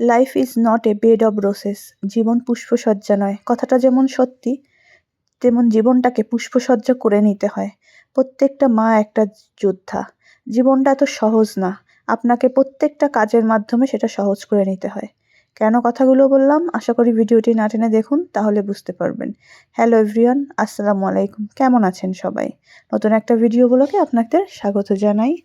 Life is not a bed of roses জীবন পুষ্পসজ্জা নয়। কথাটা যেমন সত্যি, তেমন জীবনটাকে পুষ্পসজ্জা করে নিতে হয়। প্রত্যেকটা মা একটা যোদ্ধা। জীবনটা এত সহজ না। আপনাকে প্রত্যেকটা কাজের মাধ্যমে সেটা সহজ করে নিতে হয়। কেন কথাগুলো বললাম? আশা করি ভিডিওটি না টেনে দেখুন, তাহলে বুঝতে পারবেন। হ্যালো এভরিওয়ান আসসালামু আলাইকুম। কেমন আছেন সবাই? নতুন একটা ভিডিও ব্লগে আপনাদের স্বাগত জানাই।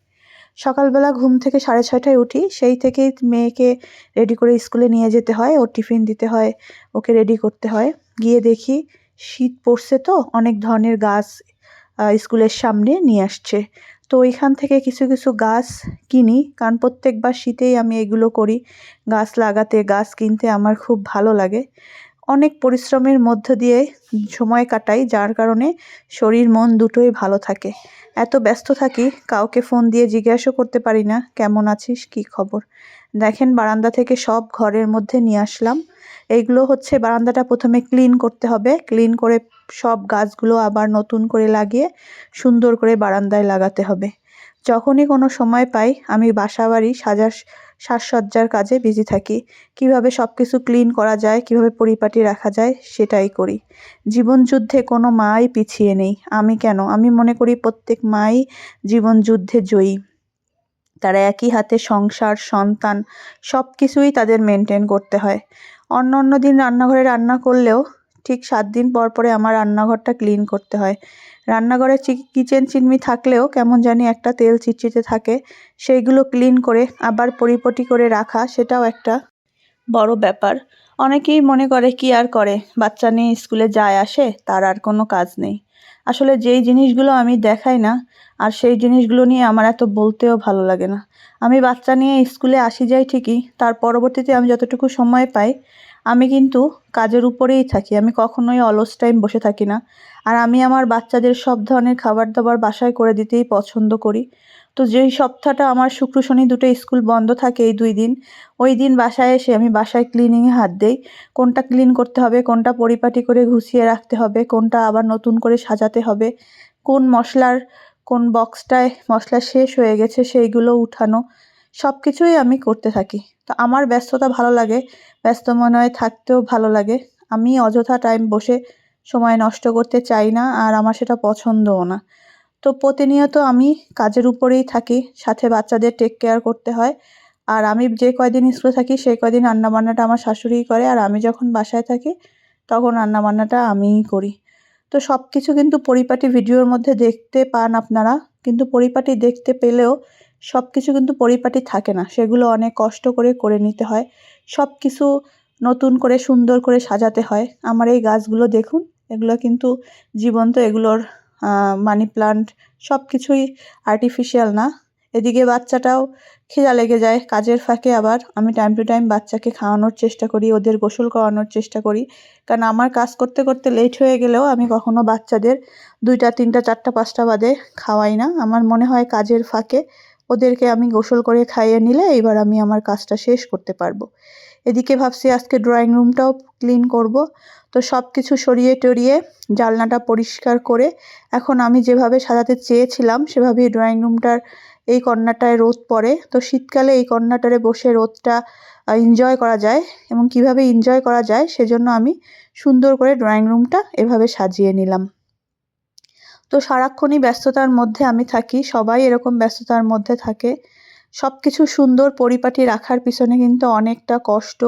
সকালবেলা ঘুম থেকে সাড়ে ছয়টায় উঠি, সেই থেকেই মেয়েকে রেডি করে স্কুলে নিয়ে যেতে হয়, ওর টিফিন দিতে হয়, ওকে রেডি করতে হয়। গিয়ে দেখি শীত পড়ছে তো, অনেক ধরনের গাছ স্কুলের সামনে নিয়ে আসছে। তো ওইখান থেকে কিছু কিছু গাছ কিনি, কারণ প্রত্যেকবার শীতেই আমি এগুলো করি। গাছ লাগাতে, গাছ কিনতে আমার খুব ভালো লাগে। অনেক পরিশ্রমের মধ্য দিয়ে সময় কাটাই, যার কারণে শরীর, মন দুটোই ভালো থাকে। এত ব্যস্ত থাকি, কাউকে ফোন দিয়ে জিজ্ঞাসাও করতে পারি না, কেমন আছিস? কী খবর? দেখেন, বারান্দা থেকে সব ঘরের মধ্যে নিয়ে আসলাম। এইগুলো হচ্ছে, বারান্দাটা প্রথমে ক্লিন করতে হবে। ক্লিন করে সব গাছগুলো আবার নতুন করে লাগিয়ে সুন্দর করে বারান্দায় লাগাতে হবে। যখনই কোনো সময় পাই, আমি বাসা বাড়ি সাজার সাজসজ্জার কাজে বিজি থাকি। কীভাবে সব কিছু ক্লিন করা যায়, কীভাবে পরিপাটি রাখা যায়, সেটাই করি। জীবন যুদ্ধে কোনো মাই পিছিয়ে নেই। আমি কেন? আমি মনে করি প্রত্যেক মাই জীবন যুদ্ধে জয়ী। তারা একই হাতে সংসার, সন্তান সব কিছুই তাদের মেনটেন করতে হয়। অন্য অন্য দিন রান্নাঘরে রান্না করলেও ঠিক সাত দিন পর পরে আমার রান্নাঘরটা ক্লিন করতে হয়। রান্নাঘরে চি, কিচেন চিনমি থাকলেও কেমন জানি একটা তেল চিটচিটে থাকে, সেইগুলো ক্লিন করে আবার পরিপটি করে রাখা, সেটাও একটা বড় ব্যাপার। অনেকেই মনে করে, কি আর করে? বাচ্চা নিয়ে স্কুলে যায় আসে, তার আর কোনো কাজ নেই। আসলে যেই জিনিসগুলো আমি দেখাই না, আর সেই জিনিসগুলো নিয়ে আমার এত বলতেও ভালো লাগে না। আমি বাচ্চা নিয়ে স্কুলে আসি যাই ঠিকই, তার পরবর্তীতে আমি যতটুকু সময় পাই আমি কিন্তু কাজের উপরেই থাকি। আমি কখনোই অলস টাইম বসে থাকি না। আর আমি আমার বাচ্চাদের সব ধরনের খাবার দাবার বাসায় করে দিতেই পছন্দ করি। তো যেই সপ্তাহটা আমার শুক্র, শনি দুটো স্কুল বন্ধ থাকে এই দুই দিন, ওই দিন বাসায় এসে আমি বাসায় ক্লিনিংয়ে হাত দেই। কোনটা ক্লিন করতে হবে, কোনটা পরিপাটি করে ঘুষিয়ে রাখতে হবে, কোনটা আবার নতুন করে সাজাতে হবে, কোন মশলার, কোন বক্সটায় মশলা শেষ হয়ে গেছে সেইগুলো উঠানো সব কিছুই আমি করতে থাকি। তো আমার ব্যস্ততা ভালো লাগে ব্যস্ত মনে হয় থাকতেও ভালো লাগে। আমি অযথা টাইম বসে সময় নষ্ট করতে চাই না আর আমার সেটা পছন্দও না। তো প্রতিনিয়ত আমি কাজের উপরেই থাকি, সাথে বাচ্চাদের টেক কেয়ার করতে হয়। আর আমি যে কয়দিন স্কুলে থাকি, সেই কয়দিন রান্নাবান্নাটা আমার শাশুড়িই করে। আর আমি যখন বাসায় থাকি, তখন রান্নাবান্নাটা আমিই করি। তো সব কিছু কিন্তু পরিপাটি ভিডিওর মধ্যে দেখতে পান আপনারা। কিন্তু পরিপাটি দেখতে পেলেও সব কিছু কিন্তু পরিপাটি থাকে না। সেগুলো অনেক কষ্ট করে করে নিতে হয়। সব কিছু নতুন করে, সুন্দর করে সাজাতে হয়। আমার এই গাছগুলো দেখুন, এগুলো কিন্তু জীবন্ত, এগুলোর মানি প্লান্ট সব কিছুই আর্টিফিশিয়াল না। এদিকে বাচ্চাটাও খিদা লেগে যায় কাজের ফাঁকে আবার। আমি টাইম টু টাইম বাচ্চাকে খাওয়ানোর চেষ্টা করি, ওদের গোসল করানোর চেষ্টা করি। কারণ আমার কাজ করতে করতে লেট হয়ে গেলেও আমি কখনো বাচ্চাদের দুইটা, তিনটা, চারটা, পাঁচটা বাদে খাওয়াই না। আমার মনে হয় কাজের ফাঁকে ওদেরকে আমি গোসল করে খাইয়ে নিলে এবার আমি আমার কাজটা শেষ করতে পারব। এদিকে ভাবছি আজকে ড্রয়িং রুমটাও ক্লিন করব। তো সব কিছু সরিয়ে টরিয়ে জানলাটা পরিষ্কার করে এখন আমি যেভাবে সাজাতে চেয়েছিলাম সেভাবেই ড্রয়িং রুমটার এই কর্নারটায় রোদ পড়ে। তো শীতকালে এই কর্নারটারে বসে রোদটা এনজয় করা যায় এবং কীভাবে এনজয় করা যায় সেজন্য আমি সুন্দর করে ড্রয়িং রুমটা এভাবে সাজিয়ে নিলাম। তো সারাক্ষণই ব্যস্ততার মধ্যে আমি থাকি, সবাই এরকম ব্যস্ততার মধ্যে থাকে। সব কিছু সুন্দর পরিপাটি রাখার পিছনে কিন্তু অনেকটা কষ্ট,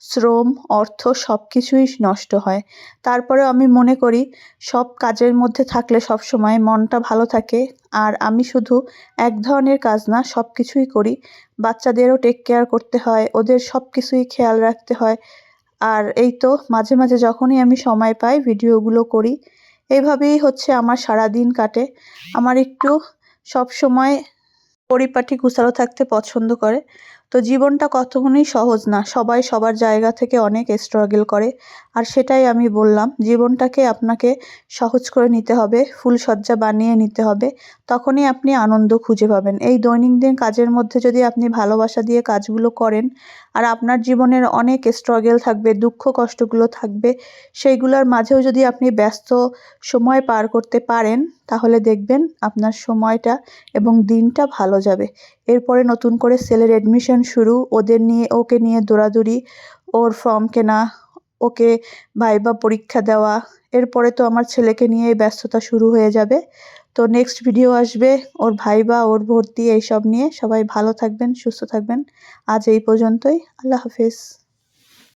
শ্রম, অর্থ সব কিছুই নষ্ট হয়। তারপরেও আমি মনে করি, সব কাজের মধ্যে থাকলে সব সময় মনটা ভালো থাকে। আর আমি শুধু এক ধরনের কাজ না সব কিছুই করি। বাচ্চাদেরও টেক কেয়ার করতে হয়, ওদের সব কিছুই খেয়াল রাখতে হয়। আর এই তো, মাঝে মাঝে যখনই আমি সময় পাই ভিডিওগুলো করি। এইভাবেই হচ্ছে আমার সারা দিন কাটে। আমার একটু সব সময় পরিপাটি গুছালো থাকতে পছন্দ করে। তো জীবনটা কতক্ষণই সহজ না, সবাই সবার জায়গা থেকে অনেক স্ট্রাগল করে। আর সেটাই আমি বললাম, জীবনটাকে আপনাকে সহজ করে নিতে হবে ফুলসজ্জা বানিয়ে নিতে হবে, তখনই আপনি আনন্দ খুঁজে পাবেন। এই দৈনন্দিন কাজের মধ্যে যদি আপনি ভালোবাসা দিয়ে কাজগুলো করেন, আর আপনার জীবনের অনেক স্ট্রাগল থাকবে, দুঃখ কষ্টগুলো থাকবে, সেইগুলোর মাঝেও যদি আপনি ব্যস্ত সময় পার করতে পারেন, তাহলে দেখবেন আপনার সময়টা এবং দিনটা ভালো যাবে। এরপরে নতুন করে ছেলের অ্যাডমিশন শুরু, ওদের নিয়ে, ওকে নিয়ে দৌড়াদৌড়ি, ওর ফর্ম কেনা, ওকে ভাইবা পরীক্ষা দেওয়া, এরপরে তো আমার ছেলেকে নিয়ে ব্যস্ততা শুরু হয়ে যাবে। তো নেক্সট ভিডিও আসবে, ওর ভাইবা ওর ভর্তি, এইসব নিয়ে। সবাই ভালো থাকবেন, সুস্থ থাকবেন। আজ এই পর্যন্তই, আল্লাহ হাফিজ।